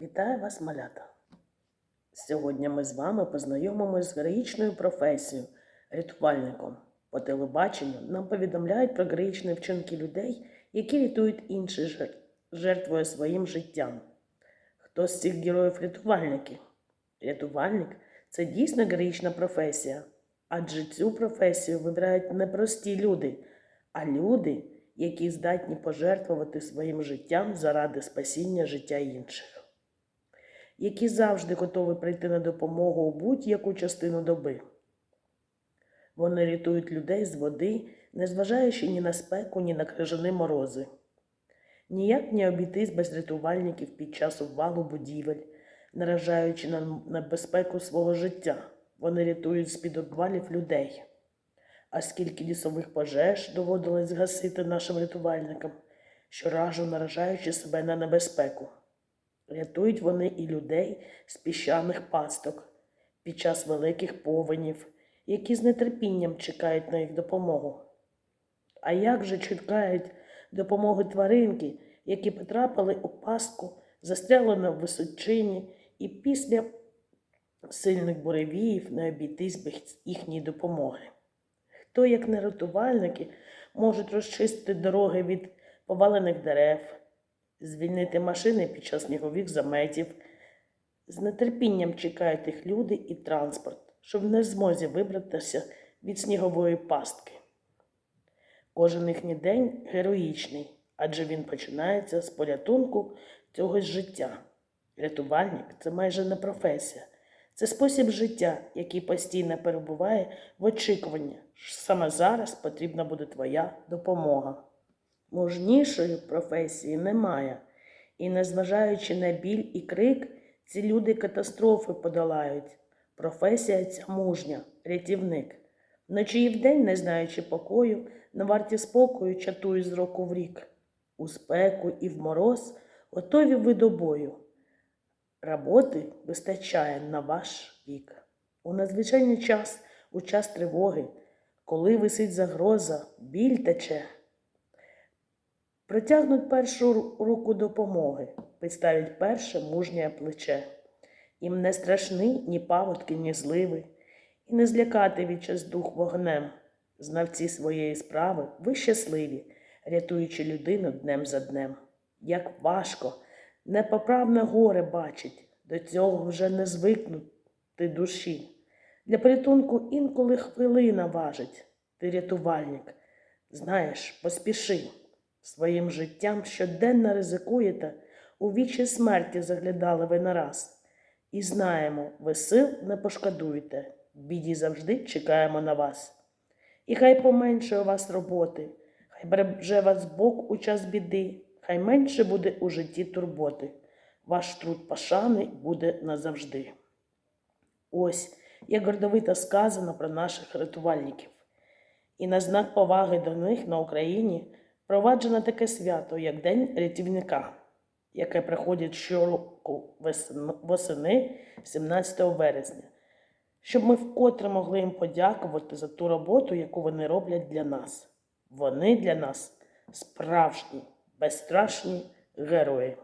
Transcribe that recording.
Вітаю вас, малята! Сьогодні ми з вами познайомимося з героїчною професією рятувальником. По телебаченню нам повідомляють про героїчні вчинки людей, які рятують інших, жер- жертвує своїм життям. Хто з цих героїв рятувальники? Рятувальник це дійсно героїчна професія, адже цю професію вибирають не прості люди, а люди, які здатні пожертвувати своїм життям заради спасіння життя інших які завжди готові прийти на допомогу у будь-яку частину доби. Вони рятують людей з води, незважаючи ні на спеку, ні на крижані морози. Ніяк не обійтись без рятувальників під час обвалу будівель, наражаючи на небезпеку свого життя. Вони рятують з-під обвалів людей. А скільки лісових пожеж доводилось згасити нашим рятувальникам, щоразу наражаючи себе на небезпеку. Рятують вони і людей з піщаних пасток під час великих повенів, які з нетерпінням чекають на їх допомогу. А як же чекають допомоги тваринки, які потрапили у пастку, застряли на височині, і після сильних буревіїв не обійтись без їхньої допомоги? Хто, як не рятувальники, можуть розчистити дороги від повалених дерев, звільнити машини під час снігових заметів. З нетерпінням чекають їх люди і транспорт, щоб не в змозі вибратися від снігової пастки. Кожен їхній день героїчний, адже він починається з порятунку цього життя. Рятувальник це майже не професія, це спосіб життя, який постійно перебуває в очікуванні, що саме зараз потрібна буде твоя допомога. Мужнішої професії немає, і, незважаючи на біль і крик, ці люди катастрофи подолають. Професія ця мужня, рятівник. Вночі і вдень, не знаючи покою, на варті спокою чатують з року в рік. У спеку і в мороз готові ви до бою. Роботи вистачає на ваш вік. У надзвичайний час, у час тривоги, коли висить загроза, біль тече. Протягнуть першу руку допомоги, підставить перше мужнє плече. Їм не страшні ні паводки, ні зливи, і не злякати від дух вогнем. Знавці своєї справи, ви щасливі, рятуючи людину днем за днем. Як важко, непоправне горе бачить, до цього вже не звикнути душі. Для порятунку інколи хвилина важить, ти рятувальник. Знаєш, поспіши. Своїм життям щоденно ризикуєте, у вічі смерті заглядали ви нараз. І знаємо, ви сил не пошкодуєте, біді завжди чекаємо на вас. І хай поменше у вас роботи, хай береже вас Бог у час біди, хай менше буде у житті турботи. Ваш труд пошани буде назавжди. Ось як гордовито сказано про наших рятувальників. І на знак поваги до них на Україні впроваджено таке свято, як День рятівника, яке приходить щороку восени 17 вересня, щоб ми вкотре могли їм подякувати за ту роботу, яку вони роблять для нас. Вони для нас справжні, безстрашні герої.